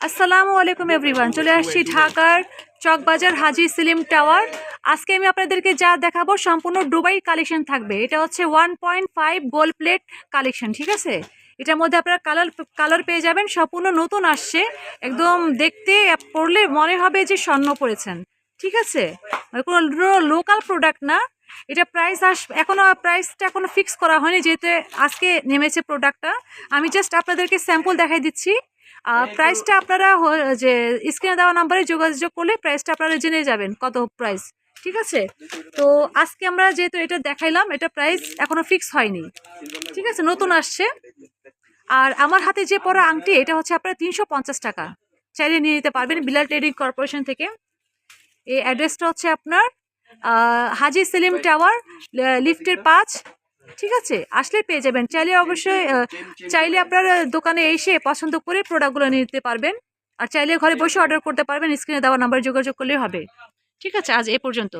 আসসালামু আলাইকুম এভরিওয়ান চলে আসছি ঢাকার চকবাজার হাজি সিলিম টাওয়ার। আজকে আমি আপনাদেরকে যা দেখাবো সম্পূর্ণ ডুবাই কালেকশন থাকবে। এটা হচ্ছে one point five gold plate collection, ঠিক আছে? এটার মধ্যে আপনারা কালার কালার পেয়ে যাবেন, সম্পূর্ণ নতুন আসছে। একদম দেখতে পড়লে মনে হবে যে স্বর্ণ পড়েছেন, ঠিক আছে? মানে কোনো লোকাল প্রোডাক্ট না। এটা প্রাইস আস এখনও প্রাইসটা এখনও ফিক্স করা হয়নি, যেহেতু আজকে নেমেছে প্রোডাক্টটা আমি জাস্ট আপনাদেরকে স্যাম্পল দেখাই দিচ্ছি। প্রাইসটা আপনারা যে স্ক্রিনে দেওয়া নাম্বারে যোগাযোগ করলে প্রাইসটা আপনারা জেনে যাবেন কত প্রাইস ঠিক আছে? তো আজকে আমরা যেহেতু এটা দেখাইলাম এটা প্রাইস এখনও ফিক্স হয়নি ঠিক আছে? নতুন আসছে। আর আমার হাতে যে পরা আংটি এটা হচ্ছে আপনারা তিনশো পঞ্চাশ টাকা। চাইলে নিয়ে নিতে পারবেন বিলাল ট্রেডিং কর্পোরেশন থেকে। এই অ্যাড্রেসটা হচ্ছে আপনার হাজি সেলিম টাওয়ার লিফটের পাঁচ ঠিক আছে? আসলে পেয়ে যাবেন। চাইলে অবশ্যই চাইলে আপনার দোকানে এসে পছন্দ করে প্রোডাক্টগুলো নিতে পারবেন। আর চাইলে ঘরে বসে অর্ডার করতে পারবেন স্ক্রিনে দেওয়া নাম্বার যোগাযোগ করলেই হবে। ঠিক আছে? আজ এ পর্যন্ত।